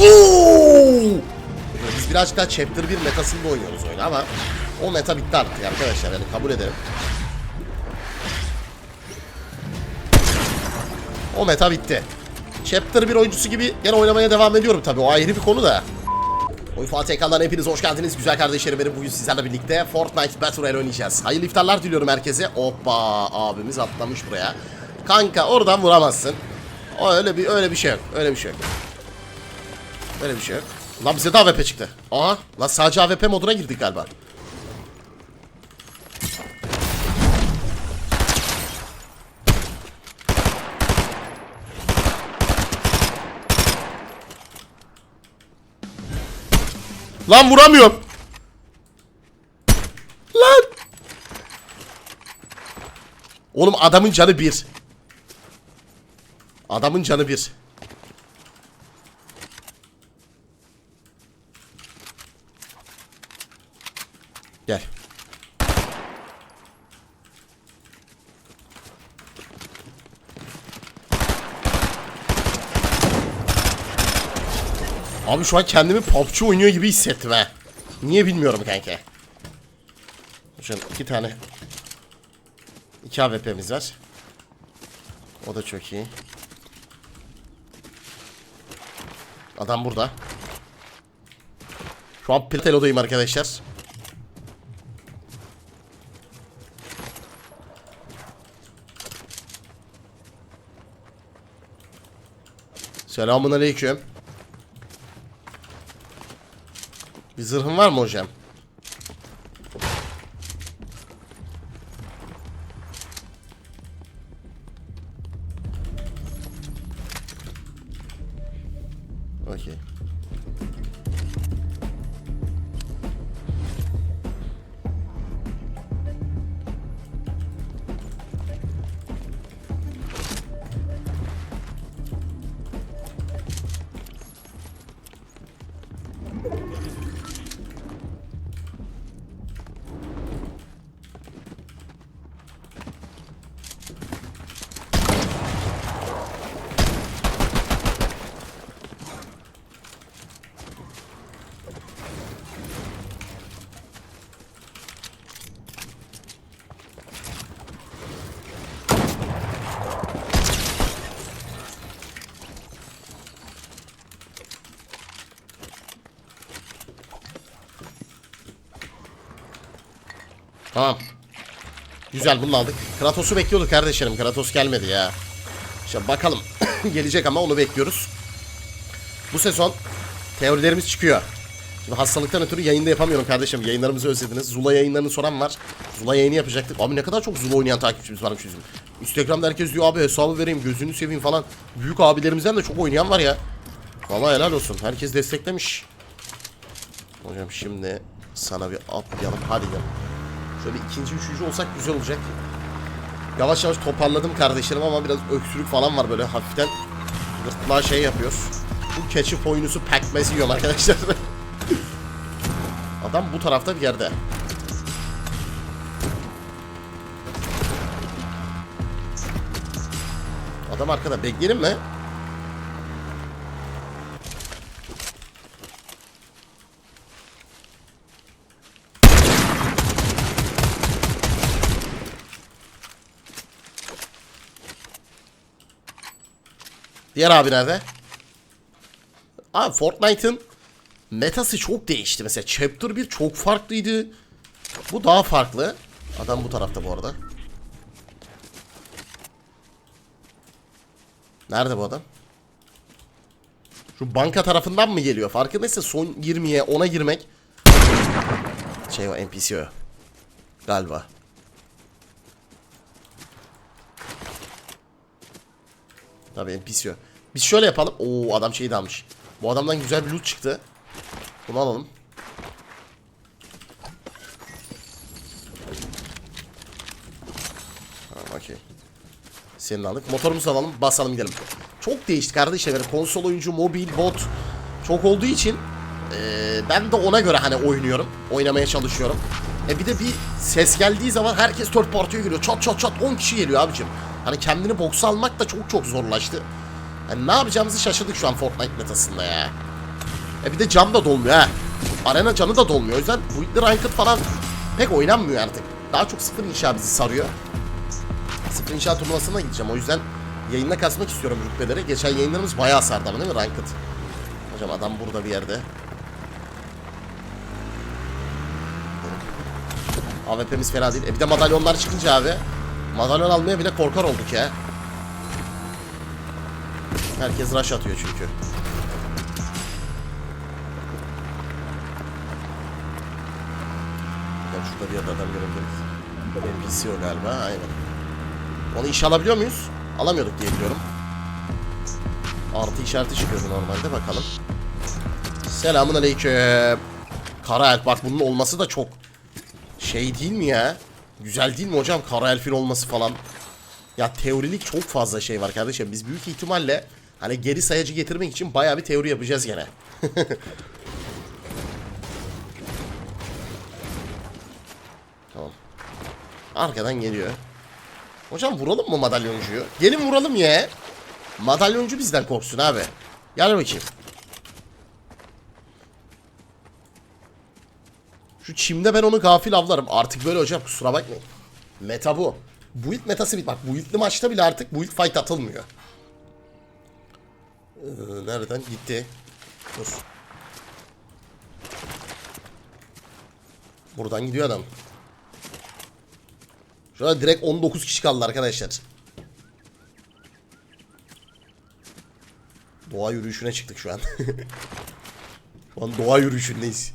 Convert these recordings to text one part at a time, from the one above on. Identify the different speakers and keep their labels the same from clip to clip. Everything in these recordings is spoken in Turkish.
Speaker 1: Oo! Biz birazcık daha Chapter 1 metasında oynuyoruz oyunu ama o meta bitti artık arkadaşlar yani kabul edelim. O meta bitti. Chapter 1 oyuncusu gibi gene oynamaya devam ediyorum tabii o ayrı bir konu da. Oyun Fatih Ekran'dan hepiniz hoş geldiniz güzel kardeşlerim benim bugün sizlerle birlikte Fortnite Battle Royale oynayacağız. Hayırlı iftarlar diliyorum herkese. Hoppa abimiz atlamış buraya. Kanka oradan vuramazsın. Öyle bir öyle bir şey yok. Öyle bir şey yok. Öyle bir şey yok. Lan bize de AWP çıktı. Aha. Lan sadece AWP moduna girdik galiba. Lan vuramıyorum. Lan. Oğlum adamın canı bir. Adamın canı bir. Gel. Abi şu an kendimi PUBG oynuyor gibi hissettim ha. Niye bilmiyorum kanka. An iki tane. iki AWP'miz var. O da çok iyi. Adam burada. Şu an Platelo'dayım arkadaşlar. Selamun aleyküm. Bir zırhın var mı hocam? Tamam. Güzel bunu aldık. Kratos'u bekliyorduk kardeşlerim. Kratos gelmedi ya. İşte bakalım. Gelecek ama onu bekliyoruz. Bu sezon teorilerimiz çıkıyor. Şimdi hastalıktan ötürü yayında yapamıyorum kardeşim. Yayınlarımızı özlediniz. Zula yayınlarını soran var. Zula yayını yapacaktık. Abi ne kadar çok Zula oynayan takipçimiz varmış bizim. Instagram'da herkes diyor abi hesabı vereyim gözünü seveyim falan. Büyük abilerimizden de çok oynayan var ya. Vallahi helal olsun. Herkes desteklemiş. Hocam şimdi sana bir atlayalım. Hadi gel. Şöyle ikinci, üçüncü olsak güzel olacak. Yavaş yavaş toparladım kardeşlerim ama biraz öksürük falan var böyle hafiften. Gırtlağa şey yapıyor. Bu keçi oyunusu pekmez yiyorum arkadaşlar. Adam bu tarafta bir yerde. Adam arkada. Bekleyelim mi? Diğer abi nerede? Abi Fortnite'ın metası çok değişti. Mesela Chapter 1 çok farklıydı. Bu daha farklı. Adam bu tarafta bu arada. Nerede bu adam? Şu banka tarafından mı geliyor? Farkındaysa son 20'ye 10'a girmek. Şey o NPC o. Galiba. Tabii NPC o. Biz şöyle yapalım. Oo adam şeyi de almış. Bu adamdan güzel bir loot çıktı. Bunu alalım. Okey. Senin aldık. Motorumuzu alalım. Basalım gidelim. Çok değişti kardeşler. Yani konsol oyuncu, mobil, bot çok olduğu için eee, ben de ona göre hani oynuyorum. Oynamaya çalışıyorum. E bir de bir ses geldiği zaman herkes third party'ye geliyor. Çat çat çat 10 kişi geliyor abicim. Hani kendini boksa almak da çok çok zorlaştı. Yani ne yapacağımızı şaşırdık şu an Fortnite metasında ya. E bir de cam da dolmuyor ha. Arena canı da dolmuyor. O yüzden bu Ranked falan pek oynanmıyor artık. Daha çok sıfır inşa bizi sarıyor. Sıfır inşa turnuvasına gideceğim. O yüzden yayında kasmak istiyorum rütbeleri. Geçen yayınlarımız bayağı sardı ama değil mi Ranked? Hocam adam burada bir yerde. AWP'miz fena değil. E bir de madalyonlar çıkınca abi. Madalyon almaya bile korkar olduk ya. Herkes rush atıyor çünkü. Ya şurada bir adam görebiliriz. NPC o galiba aynen. Onu işe alabiliyor muyuz? Alamıyorduk diye biliyorum. Artı işareti çıkıyordu normalde bakalım. Selamun aleyküm. Kara elf bak bunun olması da çok şey değil mi ya? Güzel değil mi hocam kara elfin olması falan? Ya teorilik çok fazla şey var kardeşim. Biz büyük ihtimalle hani geri sayacı getirmek için bayağı bir teori yapacağız gene. tamam. Arkadan geliyor. Hocam vuralım mı madalyoncuyu? Gelin vuralım ya. Madalyoncu bizden korksun abi. Gel bakayım. Şu çimde ben onu gafil avlarım. Artık böyle hocam kusura bakmayın. Meta bu. Build metası bit. Bak build'li maçta bile artık build fight atılmıyor. Ee, nereden? Gitti. Dur. Buradan gidiyor adam. Şurada direkt 19 kişi kaldı arkadaşlar. Doğa yürüyüşüne çıktık şu an. şu an doğa yürüyüşündeyiz.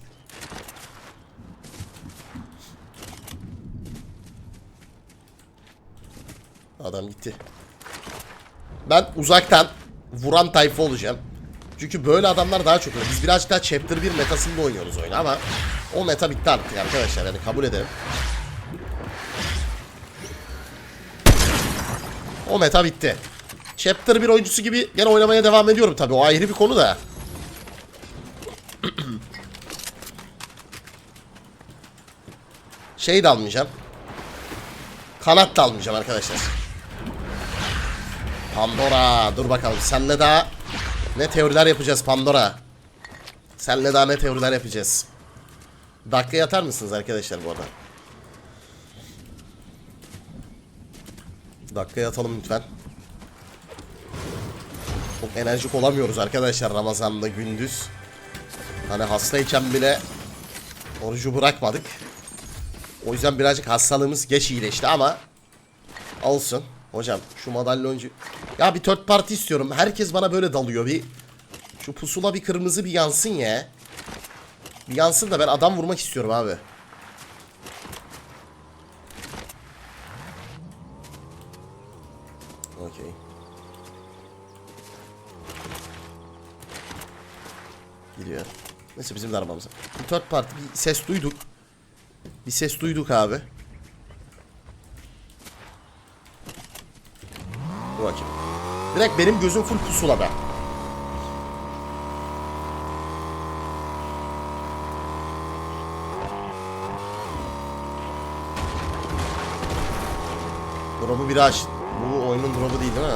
Speaker 1: Adam gitti. Ben uzaktan vuran tayfa olacağım. Çünkü böyle adamlar daha çok oluyor. Biz birazcık daha Chapter 1 metasında oynuyoruz oyunu ama o meta bitti artık arkadaşlar. Yani kabul edelim. O meta bitti. Chapter 1 oyuncusu gibi gene oynamaya devam ediyorum tabii. O ayrı bir konu da. şey de almayacağım. Kanat da almayacağım arkadaşlar. Pandora dur bakalım senle daha ne teoriler yapacağız Pandora. Senle daha ne teoriler yapacağız. Dakika atar mısınız arkadaşlar bu arada? Dakikaya atalım lütfen. Çok enerjik olamıyoruz arkadaşlar Ramazan'da gündüz. Hani hastayken bile orucu bırakmadık. O yüzden birazcık hastalığımız geç iyileşti ama olsun. Hocam şu madalyoncu... Ya bir third party istiyorum. Herkes bana böyle dalıyor. Bir şu pusula bir kırmızı bir yansın ya. Bir yansın da ben adam vurmak istiyorum abi. Okey. Gidiyor. Neyse bizim de arabamız. Bir third party bir ses duyduk. Bir ses duyduk abi. Dur bakayım. Direkt benim gözüm full pusulada. Drop'u biri aç. Bu oyunun drop'u değil değil mi?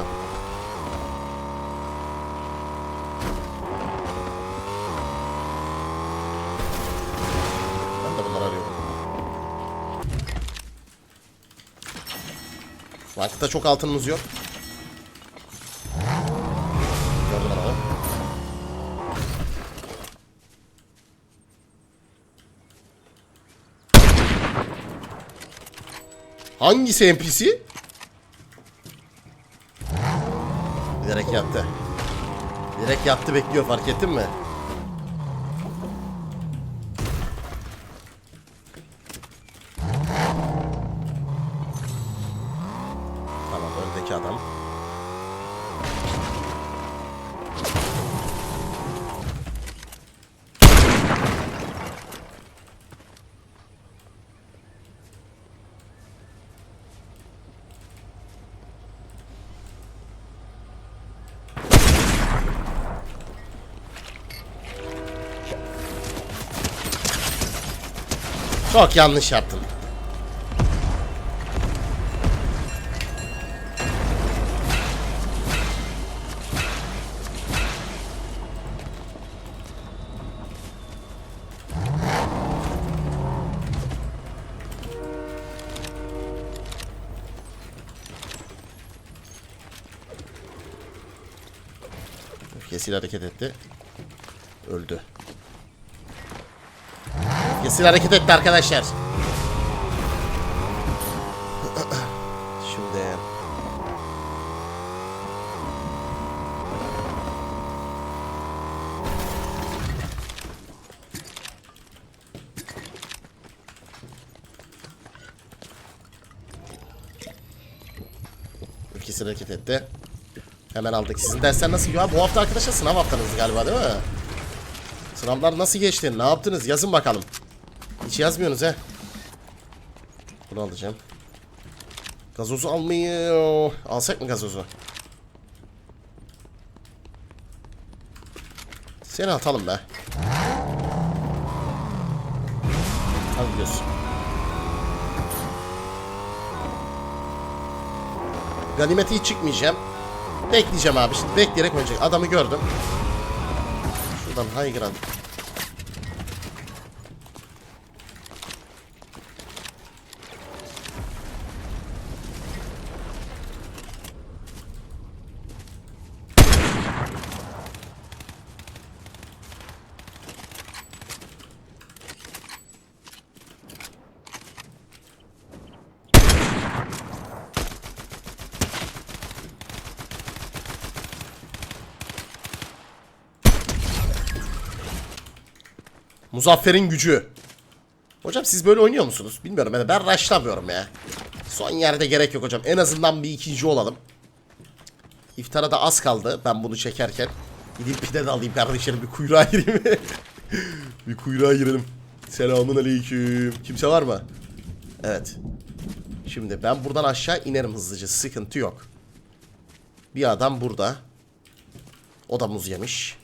Speaker 1: Ben de bunları çok altınımız yok. Hangisi NPC? Direkt yattı. Direkt yattı bekliyor fark ettin mi? Çok yanlış yaptın. Öfkesiyle hareket etti. Öldü. Öfkesiyle hareket etti arkadaşlar. Şimdi Öfkesiyle hareket etti. Hemen aldık. Sizin dersler nasıl gidiyor? Bu hafta arkadaşlar sınav haftanız galiba değil mi? Sınavlar nasıl geçti? Ne yaptınız? Yazın bakalım. Hiç yazmıyorsunuz he. Bunu alacağım. Gazozu almayı... Alsak mı gazozu? Seni atalım be. Hadi gidiyoruz. Ganimete hiç çıkmayacağım. Bekleyeceğim abi. Şimdi bekleyerek oynayacak. Adamı gördüm. Şuradan high ground. Muzaffer'in gücü. Hocam siz böyle oynuyor musunuz? Bilmiyorum ben, ben rushlamıyorum ya. Son yerde gerek yok hocam. En azından bir ikinci olalım. İftara da az kaldı ben bunu çekerken. Gideyim pide de alayım kardeşlerim bir kuyruğa gireyim. bir kuyruğa girelim. Selamun aleyküm. Kimse var mı? Evet. Şimdi ben buradan aşağı inerim hızlıca. Sıkıntı yok. Bir adam burada. O da muz yemiş.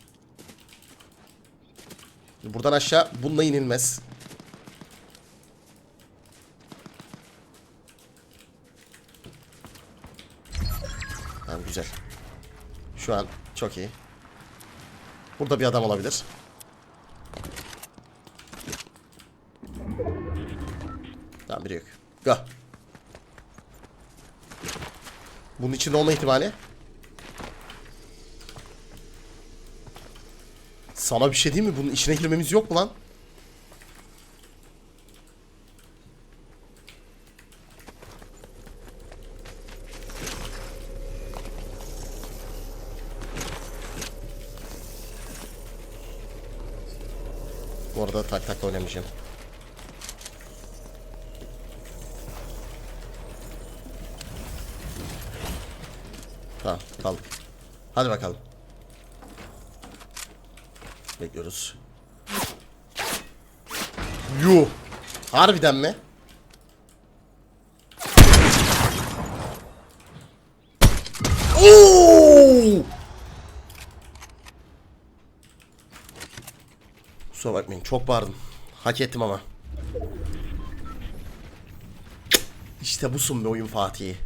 Speaker 1: Buradan aşağı bununla inilmez. Tamam güzel. Şu an çok iyi. Burada bir adam olabilir. Tamam biri yok. Go. Bunun içinde olma ihtimali. Sana bir şey değil mi? Bunun içine girmemiz yok mu lan? Bu arada tak tak oynamayacağım. Tamam kaldık. Hadi bakalım. Bekliyoruz. Yuh. Harbiden mi? Oo! Kusura bakmayın çok bağırdım. Hak ettim ama. İşte busun be oyun Fatih'i.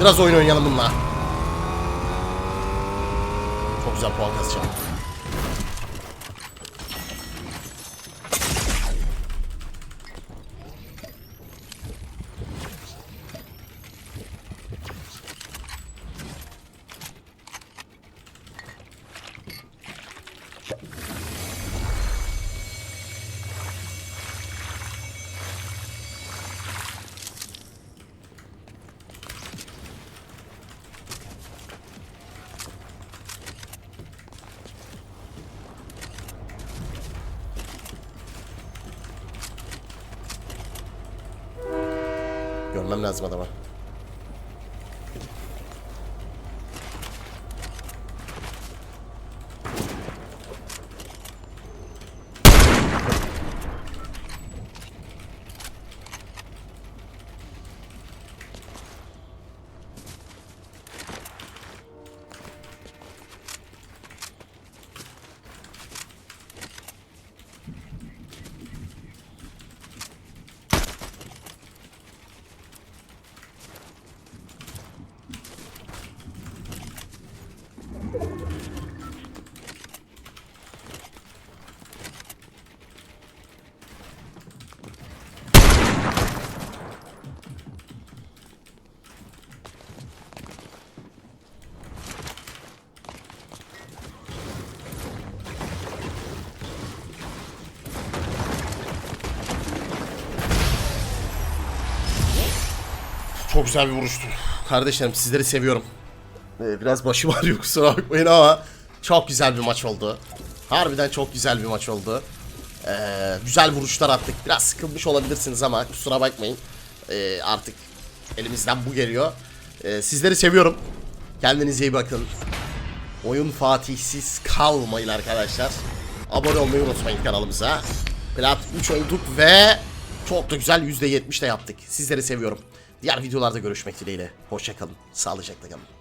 Speaker 1: Biraz oyun oynayalım bununla. Çok güzel puan ممنون ممنون از Çok güzel bir vuruştu. Kardeşlerim sizleri seviyorum. Ee, biraz başım ağrıyor kusura bakmayın ama çok güzel bir maç oldu. Harbiden çok güzel bir maç oldu. Ee, güzel vuruşlar attık. Biraz sıkılmış olabilirsiniz ama kusura bakmayın. Ee, artık elimizden bu geliyor. Ee, sizleri seviyorum. Kendinize iyi bakın. Oyun fatihsiz kalmayın arkadaşlar. Abone olmayı unutmayın kanalımıza. Plat 3 olduk ve çok da güzel %70 de yaptık. Sizleri seviyorum. Diğer videolarda görüşmek dileğiyle. Hoşçakalın. Sağlıcakla kalın.